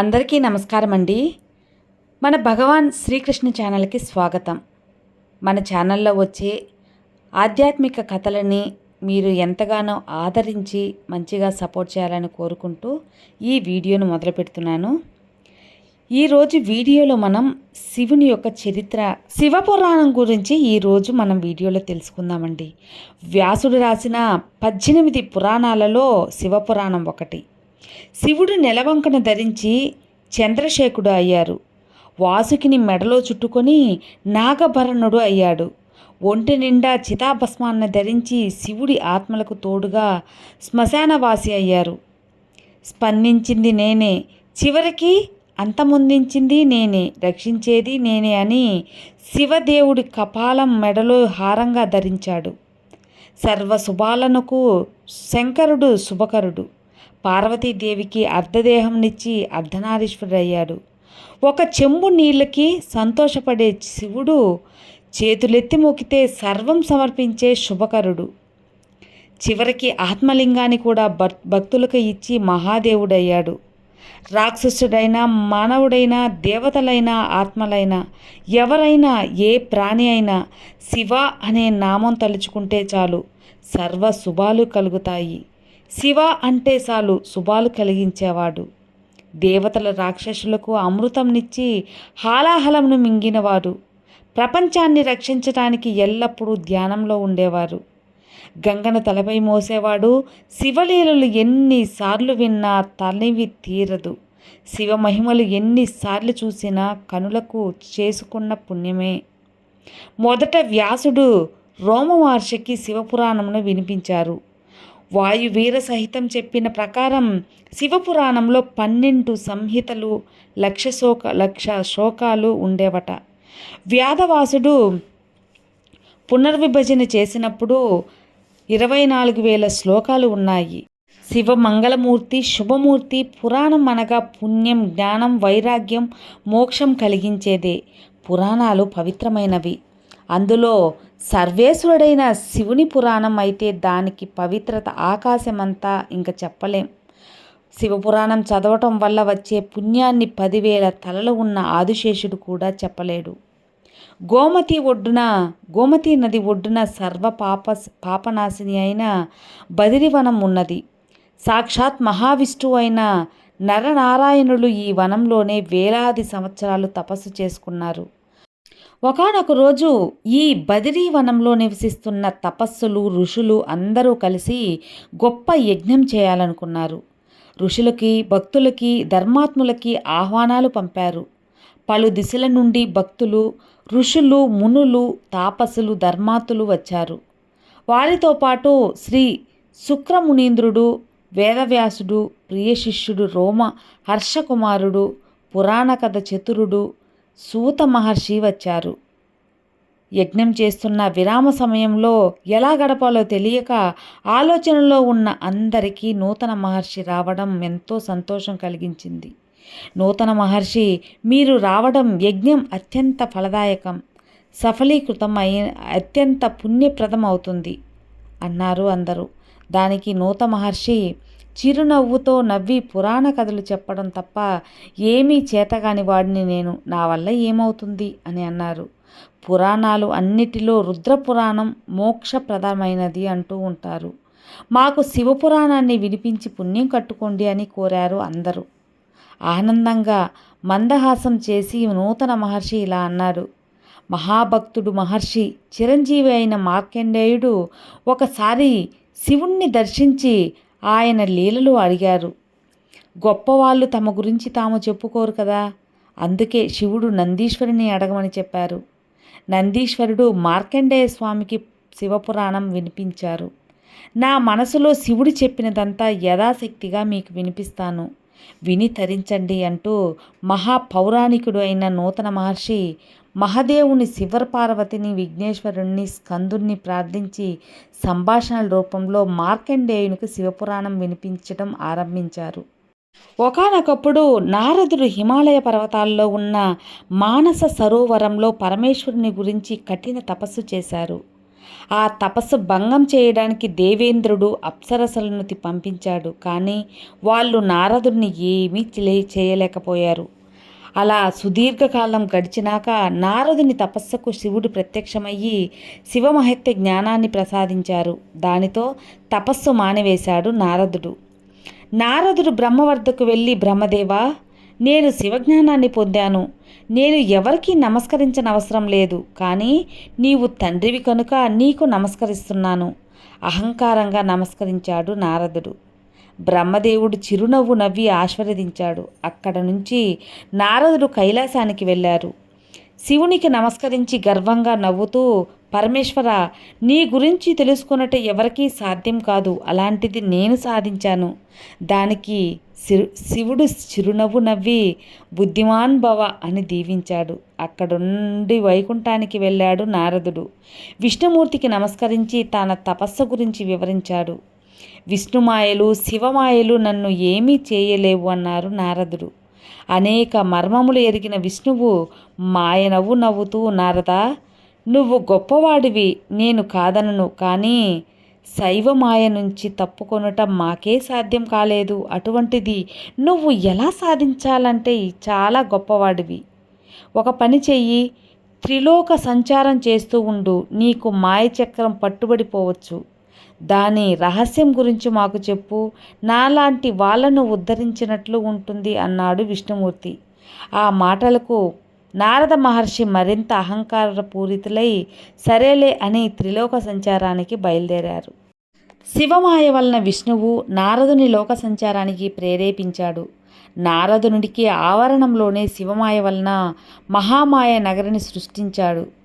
అందరికీ నమస్కారం అండి మన భగవాన్ శ్రీకృష్ణ ఛానల్కి స్వాగతం. మన ఛానల్లో వచ్చే ఆధ్యాత్మిక కథలని మీరు ఎంతగానో ఆదరించి మంచిగా సపోర్ట్ చేయాలని కోరుకుంటూ ఈ వీడియోను మొదలు పెడుతున్నాను. ఈరోజు వీడియోలో మనం శివుని యొక్క చరిత్ర శివపురాణం గురించి ఈరోజు మనం వీడియోలో తెలుసుకుందామండి. వ్యాసుడు రాసిన పద్దెనిమిది పురాణాలలో శివపురాణం ఒకటి. శివుడు నెలవంకన ధరించి చంద్రశేఖుడు అయ్యారు. వాసుకిని మెడలో చుట్టుకొని నాగభరణుడు అయ్యాడు. ఒంటి నిండా చితాభస్మాన్ని ధరించి శివుడి ఆత్మలకు తోడుగా శ్మశానవాసి అయ్యారు. స్పందించింది నేనే. చివరికి అంతమొందించింది నేనే. రక్షించేది నేనే అని శివదేవుడి కపాలం మెడలో హారంగా ధరించాడు. సర్వ శుభాలనకు శంకరుడు శుభకరుడు. పార్వతీదేవికి అర్ధదేహంనిచ్చి అర్ధనారీశ్వరుడయ్యాడు. ఒక చెంబు నీళ్ళకి సంతోషపడే శివుడు చేతులెత్తి మొక్కితే సర్వం సమర్పించే శుభకరుడు. చివరికి ఆత్మలింగాన్ని కూడా భక్తులకు ఇచ్చి మహాదేవుడయ్యాడు. రాక్షసుడైనా మానవుడైనా దేవతలైనా ఆత్మలైనా ఎవరైనా ఏ ప్రాణి అయినా శివ అనే నామం తలుచుకుంటే చాలు సర్వ శుభాలు కలుగుతాయి. శివ అంటే చాలు శుభాలు కలిగించేవాడు. దేవతల రాక్షసులకు అమృతంనిచ్చి హాలాహలంను మింగినవాడు. ప్రపంచాన్ని రక్షించడానికి ఎల్లప్పుడూ ధ్యానంలో ఉండేవారు. గంగను తలపై మోసేవాడు శివలీలలు ఎన్నిసార్లు విన్నా తనివి తీరదు. శివ మహిమలు ఎన్నిసార్లు చూసినా కనులకు చేసుకున్న పుణ్యమే. మొదట వ్యాసుడు రోమవార్షకి శివపురాణమును వినిపించారు. వాయువీర సహితం చెప్పిన ప్రకారం శివపురాణంలో పన్నెండు సంహితలు లక్ష శోక లక్ష శోకాలు ఉండేవట. వ్యాధవాసుడు పునర్విభజన చేసినప్పుడు ఇరవై నాలుగు వేల శ్లోకాలు ఉన్నాయి. శివ మంగళమూర్తి శుభమూర్తి పురాణం అనగా పుణ్యం జ్ఞానం వైరాగ్యం మోక్షం కలిగించేదే. పురాణాలు పవిత్రమైనవి. అందులో సర్వేశ్వరుడైన శివుని పురాణం అయితే దానికి పవిత్రత ఆకాశమంతా ఇంకా చెప్పలేం. శివపురాణం చదవటం వల్ల వచ్చే పుణ్యాన్ని పదివేల తలలు ఉన్న ఆదిశేషుడు కూడా చెప్పలేడు. గోమతి ఒడ్డున గోమతి నది ఒడ్డున సర్వ పాప పాపనాశిని అయిన బదిరివనం ఉన్నది. సాక్షాత్ మహావిష్ణువు అయిన నరనారాయణులు ఈ వనంలోనే వేలాది సంవత్సరాలు తపస్సు చేసుకున్నారు. ఒకనొక రోజు ఈ బదిరీ వనంలో నివసిస్తున్న తపస్సులు ఋషులు అందరూ కలిసి గొప్ప యజ్ఞం చేయాలనుకున్నారు. ఋషులకి భక్తులకి ధర్మాత్ములకి ఆహ్వానాలు పంపారు. పలు దిశల నుండి భక్తులు ఋషులు మునులు తాపసులు ధర్మాతులు వచ్చారు. వారితో పాటు శ్రీ శుక్రమునీంద్రుడు వేదవ్యాసుడు ప్రియశిష్యుడు రోమ హర్షకుమారుడు పురాణ కథ చతురుడు సూత మహర్షి వచ్చారు. యజ్ఞం చేస్తున్న విరామ సమయంలో ఎలా గడపాలో తెలియక ఆలోచనలో ఉన్న అందరికీ నూతన మహర్షి రావడం ఎంతో సంతోషం కలిగించింది. నూతన మహర్షి మీరు రావడం యజ్ఞం అత్యంత ఫలదాయకం సఫలీకృతం అయి అత్యంత పుణ్యప్రదం అవుతుంది అన్నారు అందరూ. దానికి నూత మహర్షి చిరునవ్వుతో నవ్వి పురాణ కథలు చెప్పడం తప్ప ఏమీ చేతగాని వాడిని నేను. నా వల్ల ఏమవుతుంది? అని అన్నారు. పురాణాలు అన్నిటిలో రుద్రపురాణం మోక్షప్రదమైనది అంటూ ఉంటారు. మాకు శివపురాణాన్ని వినిపించి పుణ్యం కట్టుకోండి అని కోరారు అందరూ. ఆనందంగా మందహాసం చేసి నూతన మహర్షి ఇలా అన్నాడు. మహాభక్తుడు మహర్షి చిరంజీవి అయిన మార్కండేయుడు ఒకసారి శివుణ్ణి దర్శించి ఆయన లీలలు అడిగారు. గొప్పవాళ్ళు తమ గురించి తాము చెప్పుకోరు కదా. అందుకే శివుడు నందీశ్వరుని అడగమని చెప్పారు. నందీశ్వరుడు మార్కండేయ స్వామికి శివపురాణం వినిపించారు. నా మనసులో శివుడు చెప్పినదంతా యథాశక్తిగా మీకు వినిపిస్తాను. విని తరించండి అంటూ మహాపౌరాణికుడు అయిన నూతన మహర్షి మహదేవుని శివపార్వతిని విఘ్నేశ్వరుణ్ణి స్కందుణ్ణి ప్రార్థించి సంభాషణల రూపంలో మార్కండేయునికి శివపురాణం వినిపించడం ఆరంభించారు. ఒకనొకప్పుడు నారదుడు హిమాలయ పర్వతాల్లో ఉన్న మానస సరోవరంలో పరమేశ్వరుని గురించి కఠిన తపస్సు చేశారు. ఆ తపస్సు భంగం చేయడానికి దేవేంద్రుడు అప్సరసలను పంపించాడు. కానీ వాళ్ళు నారదుడిని ఏమీ చేయలేకపోయారు. అలా సుదీర్ఘకాలం గడిచినాక నారదుని తపస్సుకు శివుడు ప్రత్యక్షమయ్యి శివమహత్య జ్ఞానాన్ని ప్రసాదించారు. దానితో తపస్సు మానివేశాడు నారదుడు. నారదుడు బ్రహ్మ వద్దకు వెళ్ళి బ్రహ్మదేవా నేను శివజ్ఞానాన్ని పొందాను. నేను ఎవరికీ నమస్కరించనవసరం లేదు. కానీ నీవు తండ్రివి కనుక నీకు నమస్కరిస్తున్నాను. అహంకారంగా నమస్కరించాడు నారదుడు. బ్రహ్మదేవుడు చిరునవ్వు నవ్వి ఆశీర్వదించాడు. అక్కడ నుంచి నారదుడు కైలాసానికి వెళ్ళారు. శివునికి నమస్కరించి గర్వంగా నవ్వుతూ పరమేశ్వర నీ గురించి తెలుసుకున్నట్టు ఎవరికీ సాధ్యం కాదు. అలాంటిది నేను సాధించాను. దానికి శిరు శివుడు చిరునవ్వు నవ్వి బుద్ధిమాన్ భవ అని దీవించాడు. అక్కడుండి వైకుంఠానికి వెళ్ళాడు నారదుడు. విష్ణుమూర్తికి నమస్కరించి తన తపస్సు గురించి వివరించాడు. విష్ణుమాయలు శివమాయలు నన్ను ఏమీ చేయలేవు అన్నారు నారదుడు. అనేక మర్మములు ఎరిగిన విష్ణువు మాయ నవ్వు నవ్వుతూ నారదా నువ్వు గొప్పవాడివి నేను కాదనను కానీ శైవమాయ నుంచి తప్పుకొనటం మాకే సాధ్యం కాలేదు. అటువంటిది నువ్వు ఎలా సాధించాలంటే చాలా గొప్పవాడివి. ఒక పని చెయ్యి త్రిలోక సంచారం చేస్తూ ఉండు నీకు మాయ చక్రం పట్టుబడిపోవచ్చు. దాని రహస్యం గురించి మాకు చెప్పు. నాలాంటి వాళ్ళను ఉద్ధరించినట్లు ఉంటుంది అన్నాడు విష్ణుమూర్తి. ఆ మాటలకు నారద మహర్షి మరింత అహంకారపూరితులై సరేలే అని త్రిలోక సంచారానికి బయలుదేరారు. శివమాయ వలన విష్ణువు నారదుని లోక సంచారానికి ప్రేరేపించాడు. నారదునికి ఆవరణంలోనే శివమాయ వలన మహామాయ నగరిని సృష్టించాడు.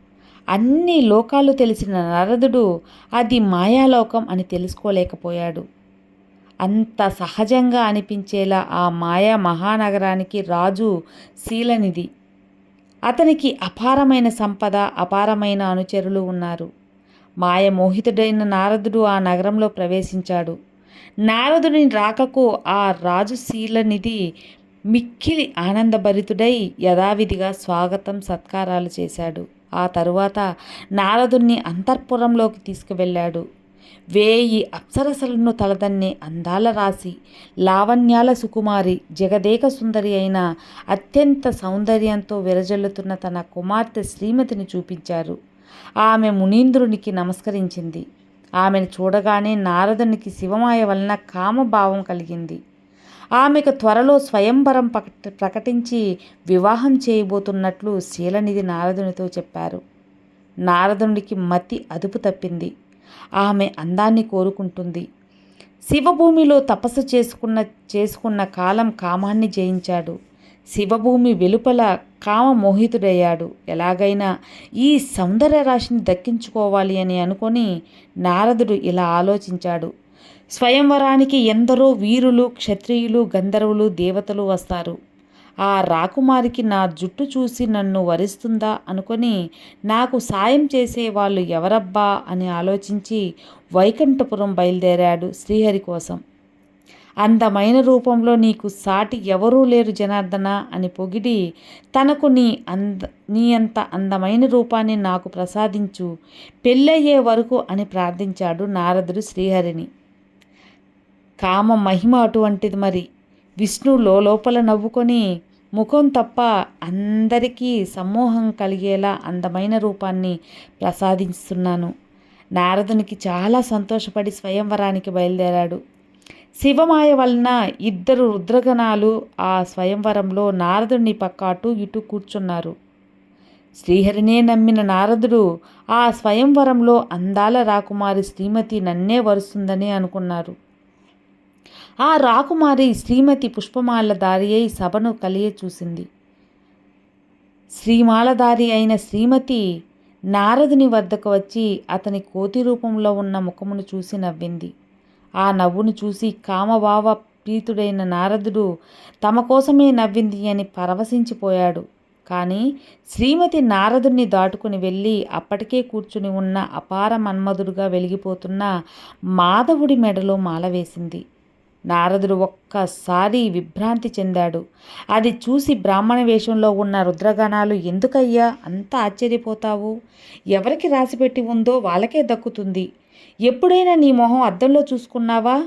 అన్ని లోకాలు తెలిసిన నారదుడు అది మాయాలోకం అని తెలుసుకోలేకపోయాడు. అంత సహజంగా అనిపించేలా ఆ మాయా మహానగరానికి రాజు శీలనిధి. అతనికి అపారమైన సంపద అపారమైన అనుచరులు ఉన్నారు. మాయ మోహితుడైన నారదుడు ఆ నగరంలో ప్రవేశించాడు. నారదుని రాకకు ఆ రాజు శీలనిధి మిక్కిలి ఆనందభరితుడై యథావిధిగా స్వాగతం సత్కారాలు చేశాడు. ఆ తరువాత నారదుణ్ణి అంతఃపురంలోకి తీసుకువెళ్ళాడు. వేయి అప్సరసలను తలదన్నే అందాల రాశి లావణ్యాల సుకుమారి జగదేక సుందరి అయిన అత్యంత సౌందర్యంతో విరజల్లుతున్న తన కుమార్తె శ్రీమతిని చూపించారు. ఆమె మునీంద్రునికి నమస్కరించింది. ఆమెను చూడగానే నారదునికి శివమాయ వలన కామభావం కలిగింది. ఆమెకు త్వరలో స్వయంవరం ప్రకట ప్రకటించి వివాహం చేయబోతున్నట్లు శీలనిధి నారదునితో చెప్పారు. నారదునికి మతి అదుపు తప్పింది. ఆమె అందాన్ని కోరుకుంటుంది. శివభూమిలో తపస్సు చేసుకున్న చేసుకున్న కాలం కామాన్ని జయించాడు. శివభూమి వెలుపల కామ మోహితుడయ్యాడు ఎలాగైనా ఈ సౌందర్య రాశిని దక్కించుకోవాలి అని అనుకొని నారదుడు ఇలా ఆలోచించాడు. స్వయంవరానికి ఎందరో వీరులు క్షత్రియులు గంధర్వులు దేవతలు వస్తారు. ఆ రాకుమారికి నా జుట్టు చూసి నన్ను వరిస్తుందా అనుకొని నాకు సాయం చేసే వాళ్ళు ఎవరబ్బా అని ఆలోచించి వైకుంఠపురం బయలుదేరాడు శ్రీహరి కోసం. అందమైన రూపంలో నీకు సాటి ఎవరూ లేరు జనార్దన అని పొగిడి తనకు నీ అంద నీ అంత అందమైన రూపాన్ని నాకు ప్రసాదించు పెళ్ళయ్యే వరకు అని ప్రార్థించాడు నారదుడు శ్రీహరిని. కామ మహిమ అటువంటిది మరి. విష్ణు లోపల నవ్వుకొని ముఖం తప్ప అందరికీ సమ్మోహం కలిగేలా అందమైన రూపాన్ని ప్రసాదిస్తున్నాను నారదునికి చాలా సంతోషపడి స్వయంవరానికి బయలుదేరాడు. శివమాయ వలన ఇద్దరు రుద్రగణాలు ఆ స్వయంవరంలో నారదుని పక్క అటు ఇటు కూర్చున్నారు. శ్రీహరినే నమ్మిన నారదుడు ఆ స్వయంవరంలో అందాల రాకుమారి శ్రీమతి నన్నే వరుస్తుందని అనుకున్నారు. ఆ రాకుమారి శ్రీమతి పుష్పమాలధారి అయి సభను కలియ చూసింది. శ్రీమాలధారి అయిన శ్రీమతి నారదుని వద్దకు వచ్చి అతని కోతి రూపంలో ఉన్న ముఖమును చూసి నవ్వింది. ఆ నవ్వును చూసి కామభావ ప్రీతుడైన నారదుడు తమ కోసమే నవ్వింది అని పరవశించిపోయాడు. కానీ శ్రీమతి నారదుని దాటుకుని వెళ్ళి అప్పటికే కూర్చుని ఉన్న అపార మన్మధుడుగా వెలిగిపోతున్న మాధవుడి మెడలో మాల వేసింది. నారదుడు ఒక్కసారి విభ్రాంతి చెందాడు. అది చూసి బ్రాహ్మణ వేషంలో ఉన్న రుద్రగణాలు ఎందుకయ్యా? అంత ఆశ్చర్యపోతావు? ఎవరికి రాసిపెట్టి ఉందో వాళ్ళకే దక్కుతుంది. ఎప్పుడైనా నీ మొహం అద్దంలో చూసుకున్నావా?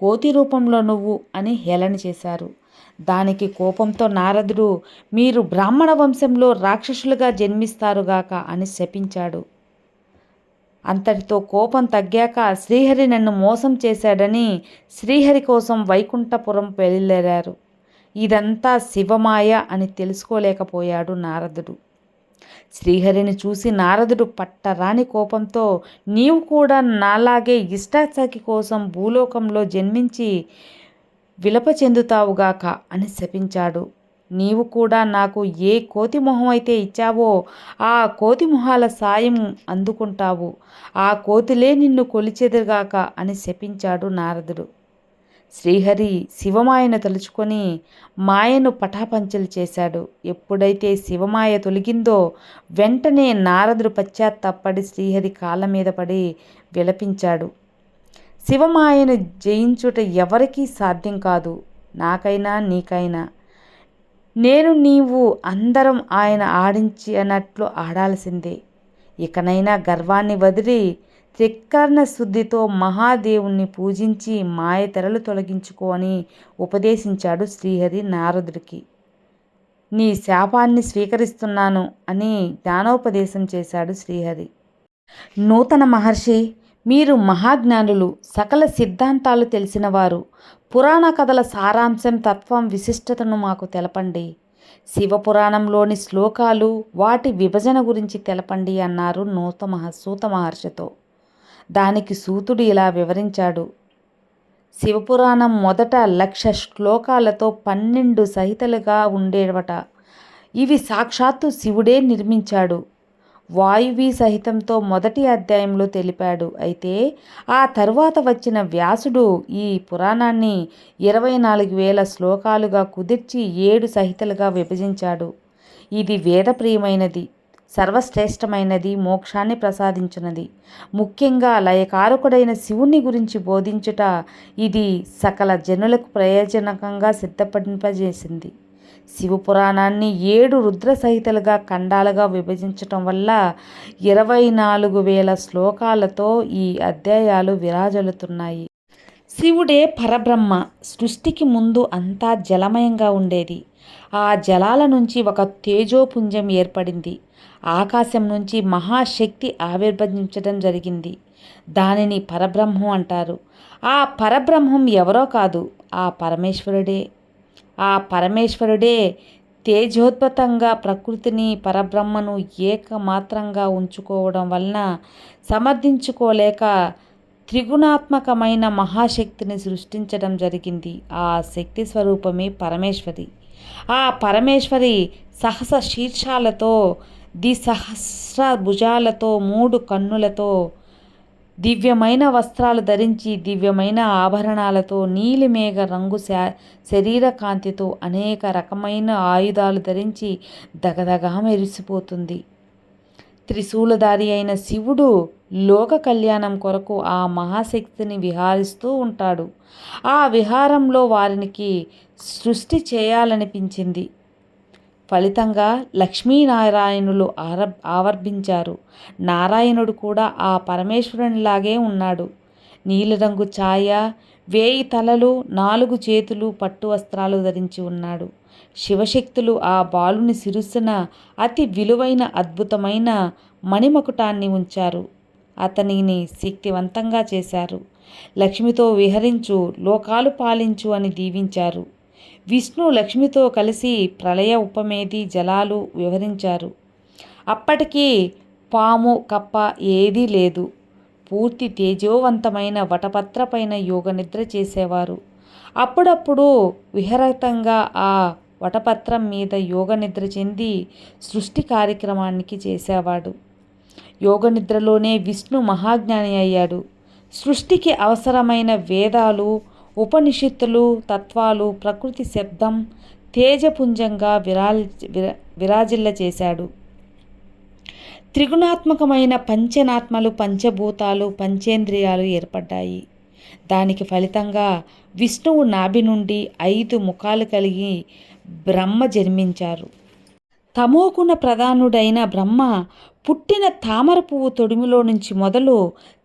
కోతి రూపంలో నువ్వు అని హేళన చేశారు. దానికి కోపంతో నారదుడు మీరు బ్రాహ్మణ వంశంలో రాక్షసులుగా జన్మిస్తారుగాక అని శపించాడు. అంతటితో కోపం తగ్గాక శ్రీహరి నన్ను మోసం చేశాడని శ్రీహరి కోసం వైకుంఠపురం బయలుదేరారు ఇదంతా శివమాయ అని తెలుసుకోలేకపోయాడు నారదుడు. శ్రీహరిని చూసి నారదుడు పట్టరాని కోపంతో నీవు కూడా నాలాగే ఇష్టాసఖి కోసం భూలోకంలో జన్మించి విలప చెందుతావుగాక అని శపించాడు. నీవు కూడా నాకు ఏ కోతి మొహం అయితే ఇచ్చావో ఆ కోతి మొహాల సాయం అందుకుంటావు. ఆ కోతిలే నిన్ను కొలిచెదురుగాక అని శపించాడు నారదుడు. శ్రీహరి శివమాయను తలుచుకొని మాయను పటాపంచలు చేశాడు. ఎప్పుడైతే శివమాయ తొలగిందో వెంటనే నారదుడు పశ్చాత్తాపడి శ్రీహరి కాళ్ళ మీద పడి విలపించాడు. శివమాయను జయించుట ఎవరికీ సాధ్యం కాదు. నాకైనా నీకైనా నేను నీవు అందరం ఆయన ఆడించినట్లు ఆడాల్సిందే. ఇకనైనా గర్వాన్ని వదిలి త్రికర్ణ శుద్ధితో మహాదేవుణ్ణి పూజించి మాయ తెరలు తొలగించుకో అని ఉపదేశించాడు శ్రీహరి నారదుడికి. నీ శాపాన్ని స్వీకరిస్తున్నాను అని జ్ఞానోపదేశం చేశాడు శ్రీహరి. నూతన మహర్షి మీరు మహాజ్ఞానులు సకల సిద్ధాంతాలు తెలిసినవారు. పురాణ కథల సారాంశం తత్వం విశిష్టతను మాకు తెలపండి. శివపురాణంలోని శ్లోకాలు వాటి విభజన గురించి తెలపండి అన్నారు నూత సూత మహర్షితో. దానికి సూతుడు ఇలా వివరించాడు. శివపురాణం మొదట లక్ష శ్లోకాలతో పన్నెండు సహితలుగా ఉండేవట. ఇవి సాక్షాత్తు శివుడే నిర్మించాడు. వాయువి సహితంతో మొదటి అధ్యాయంలో తెలిపాడు. అయితే ఆ తరువాత వచ్చిన వ్యాసుడు ఈ పురాణాన్ని ఇరవై నాలుగు వేల శ్లోకాలుగా కుదిర్చి ఏడు సహితలుగా విభజించాడు. ఇది వేదప్రియమైనది సర్వశ్రేష్టమైనది మోక్షాన్ని ప్రసాదించినది. ముఖ్యంగా లయకారకుడైన శివుని గురించి బోధించుట ఇది సకల జనులకు ప్రయోజనకంగా సిద్ధపడింపజేసింది శివపురాణాన్ని ఏడు రుద్ర సహితలుగా ఖండాలుగా విభజించటం వల్ల ఇరవై నాలుగు వేల శ్లోకాలతో ఈ అధ్యాయాలు విరాజలుతున్నాయి. శివుడే పరబ్రహ్మ సృష్టికి ముందు అంతా జలమయంగా ఉండేది. ఆ జలాల నుంచి ఒక తేజోపుంజం ఏర్పడింది. ఆకాశం నుంచి మహాశక్తి ఆవిర్భవించడం జరిగింది. దానిని పరబ్రహ్మం అంటారు. ఆ పరబ్రహ్మం ఎవరో కాదు ఆ పరమేశ్వరుడే. ఆ పరమేశ్వరుడే తేజోద్భతంగా ప్రకృతిని పరబ్రహ్మను ఏకమాత్రంగా ఉంచుకోవడం వలన సమర్థించుకోలేక త్రిగుణాత్మకమైన మహాశక్తిని సృష్టించడం జరిగింది. ఆ శక్తి స్వరూపమే పరమేశ్వరి. ఆ పరమేశ్వరి సహస శీర్షాలతో ది సహస్ర భుజాలతో మూడు కన్నులతో దివ్యమైన వస్త్రాలు ధరించి దివ్యమైన ఆభరణాలతో నీలిమేఘ రంగు శరీర కాంతితో అనేక రకమైన ఆయుధాలు ధరించి దగదగా మెరిసిపోతుంది. త్రిశూలధారి అయిన శివుడు లోక కళ్యాణం కొరకు ఆ మహాశక్తిని విహారిస్తూ ఉంటాడు. ఆ విహారంలో వారికి సృష్టి చేయాలనిపించింది. ఫలితంగా లక్ష్మీనారాయణులు ఆర ఆవర్భించారు. నారాయణుడు కూడా ఆ పరమేశ్వరునిలాగే ఉన్నాడు. నీలిరంగు ఛాయ వేయి తలలు నాలుగు చేతులు పట్టు వస్త్రాలు ధరించి ఉన్నాడు. శివశక్తులు ఆ బాలుని శిరస్సున అతి విలువైన అద్భుతమైన మణిమకుటాన్ని ఉంచారు. అతనిని శక్తివంతంగా చేశారు. లక్ష్మితో విహరించు లోకాలు పాలించు అని దీవించారు. విష్ణు లక్ష్మితో కలిసి ప్రళయ ఉపమేది జలాలు వివరించారు. అప్పటికీ పాము కప్ప ఏదీ లేదు. పూర్తి తేజోవంతమైన వటపత్రపైన యోగ నిద్ర చేసేవారు. అప్పుడప్పుడు విహరతంగా ఆ వటపత్రం మీద యోగ నిద్ర చెంది సృష్టి కార్యక్రమానికి చేసేవాడు. యోగ నిద్రలోనే విష్ణు మహాజ్ఞాని అయ్యాడు. సృష్టికి అవసరమైన వేదాలు ఉపనిషత్తులు తత్వాలు ప్రకృతి శబ్దం తేజపుంజంగా విరాల్ విరాజిల్ల చేశాడు. త్రిగుణాత్మకమైన పంచనాత్మలు పంచభూతాలు పంచేంద్రియాలు ఏర్పడ్డాయి. దానికి ఫలితంగా విష్ణువు నాభి నుండి ఐదు ముఖాలు కలిగి బ్రహ్మ జన్మించారు. తమోగుణ ప్రధానుడైన బ్రహ్మ పుట్టిన తామర పువ్వు తొడిమిలో నుంచి మొదలు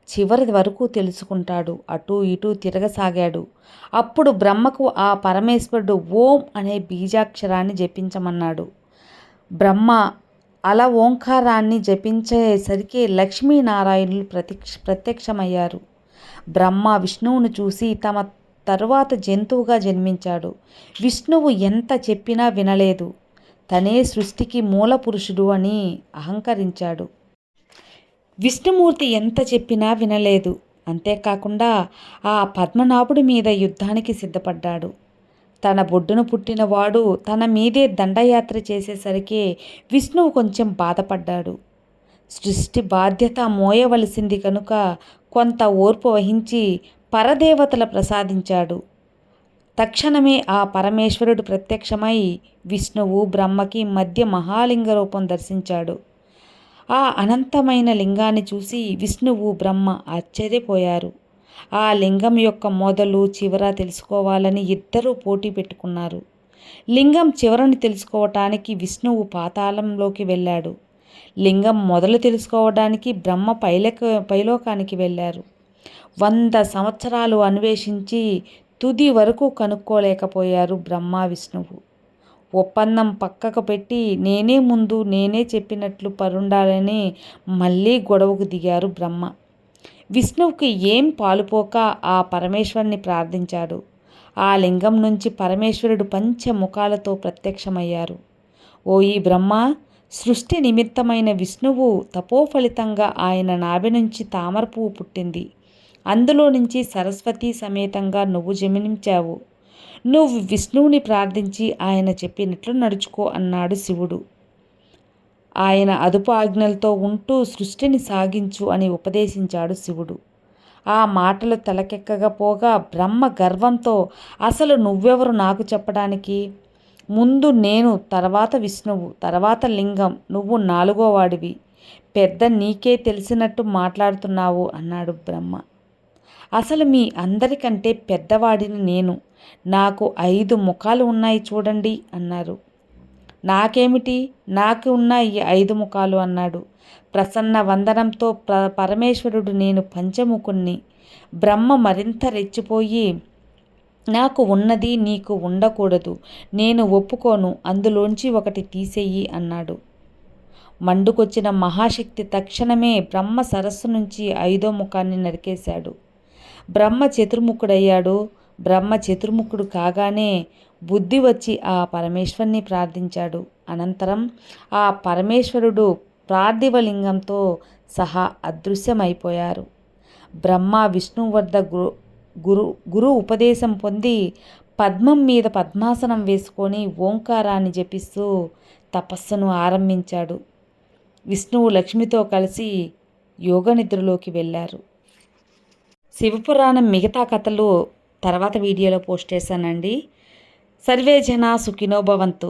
చివరి వరకు తెలుసుకుంటాడు. అటూ ఇటూ తిరగసాగాడు. అప్పుడు బ్రహ్మకు ఆ పరమేశ్వరుడు ఓం అనే బీజాక్షరాన్ని జపించమన్నాడు. బ్రహ్మ అలా ఓంకారాన్ని జపించేసరికి లక్ష్మీనారాయణులు ప్రత్యక్ష ప్రత్యక్షమయ్యారు. బ్రహ్మ విష్ణువును చూసి తమ తరువాత జంతువుగా జన్మించాడు. విష్ణువు ఎంత చెప్పినా వినలేదు. తనే సృష్టికి మూల పురుషుడు అని అహంకరించాడు. విష్ణుమూర్తి ఎంత చెప్పినా వినలేదు. అంతేకాకుండా ఆ పద్మనాభుడి మీద యుద్ధానికి సిద్ధపడ్డాడు. తన బొడ్డును పుట్టినవాడు తన మీదే దండయాత్ర చేసేసరికి విష్ణువు కొంచెం బాధపడ్డాడు. సృష్టి బాధ్యత మోయవలసింది కనుక కొంత ఓర్పు వహించి పరదేవతల ప్రసాదించాడు. తక్షణమే ఆ పరమేశ్వరుడు ప్రత్యక్షమై విష్ణువు బ్రహ్మకి మధ్య మహాలింగ రూపం దర్శించాడు. ఆ అనంతమైన లింగాన్ని చూసి విష్ణువు బ్రహ్మ ఆశ్చర్యపోయారు. ఆ లింగం యొక్క మొదలు చివర తెలుసుకోవాలని ఇద్దరూ పోటీ పెట్టుకున్నారు. లింగం చివరని తెలుసుకోవటానికి విష్ణువు పాతాళంలోకి వెళ్ళాడు. లింగం మొదలు తెలుసుకోవడానికి బ్రహ్మ పైలక పైలోకానికి వెళ్ళారు. వంద సంవత్సరాలు అన్వేషించి తుది వరకు కనుక్కోలేకపోయారు బ్రహ్మ విష్ణువు. ఒప్పందం పక్కకు పెట్టి నేనే ముందు నేనే చెప్పినట్లు పరుండాలని మళ్ళీ గొడవకు దిగారు బ్రహ్మ. విష్ణువుకి ఏం పాలుపోక ఆ పరమేశ్వరుని ప్రార్థించాడు. ఆ లింగం నుంచి పరమేశ్వరుడు పంచముఖాలతో ప్రత్యక్షమయ్యారు. ఓ ఈ బ్రహ్మ సృష్టి నిమిత్తమైన విష్ణువు తపోఫలితంగా ఆయన నాభి నుంచి తామర పువ్వు పుట్టింది. అందులో నుంచి సరస్వతి సమేతంగా నువ్వు జమినించావు నువ్వు విష్ణువుని ప్రార్థించి ఆయన చెప్పినట్లు నడుచుకో అన్నాడు శివుడు. ఆయన అదుపు ఆజ్ఞలతో ఉంటూ సృష్టిని సాగించు అని ఉపదేశించాడు శివుడు. ఆ మాటలు తలకెక్కకపోగా బ్రహ్మ గర్వంతో అసలు నువ్వెవరు నాకు చెప్పడానికి? ముందు నేను తర్వాత విష్ణువు తర్వాత లింగం నువ్వు నాలుగో వాడివి. పెద్ద నీకే తెలిసినట్టు మాట్లాడుతున్నావు అన్నాడు బ్రహ్మ. అసలు మీ అందరికంటే పెద్దవాడిని నేను. నాకు ఐదు ముఖాలు ఉన్నాయి చూడండి అన్నారు. నాకేమిటి? నాకు ఉన్న ఈ ఐదు ముఖాలు అన్నాడు. ప్రసన్న వందనంతో ప్ర పరమేశ్వరుడు నేను పంచముఖుణ్ణి. బ్రహ్మ మరింత రెచ్చిపోయి నాకు ఉన్నది నీకు ఉండకూడదు. నేను ఒప్పుకోను. అందులోంచి ఒకటి తీసేయి అన్నాడు. మండుకొచ్చిన మహాశక్తి తక్షణమే బ్రహ్మ సరస్సు నుంచి ఐదో ముఖాన్ని నరికేశాడు. బ్రహ్మ చతుర్ముఖుడయ్యాడు. బ్రహ్మ చతుర్ముఖుడు కాగానే బుద్ధి వచ్చి ఆ పరమేశ్వరుని ప్రార్థించాడు. అనంతరం ఆ పరమేశ్వరుడు ప్రార్థివలింగంతో సహా అదృశ్యమైపోయారు. బ్రహ్మ విష్ణు వద్ద గురు గురు గురు ఉపదేశం పొంది పద్మం మీద పద్మాసనం వేసుకొని ఓంకారాన్ని జపిస్తూ తపస్సును ఆరంభించాడు. విష్ణువు లక్ష్మితో కలిసి యోగనిద్రలోకి వెళ్ళారు. శివపురాణం మిగతా కథలు తర్వాత వీడియోలో పోస్ట్ చేశానండి. సర్వే జన సుఖినోభవంతు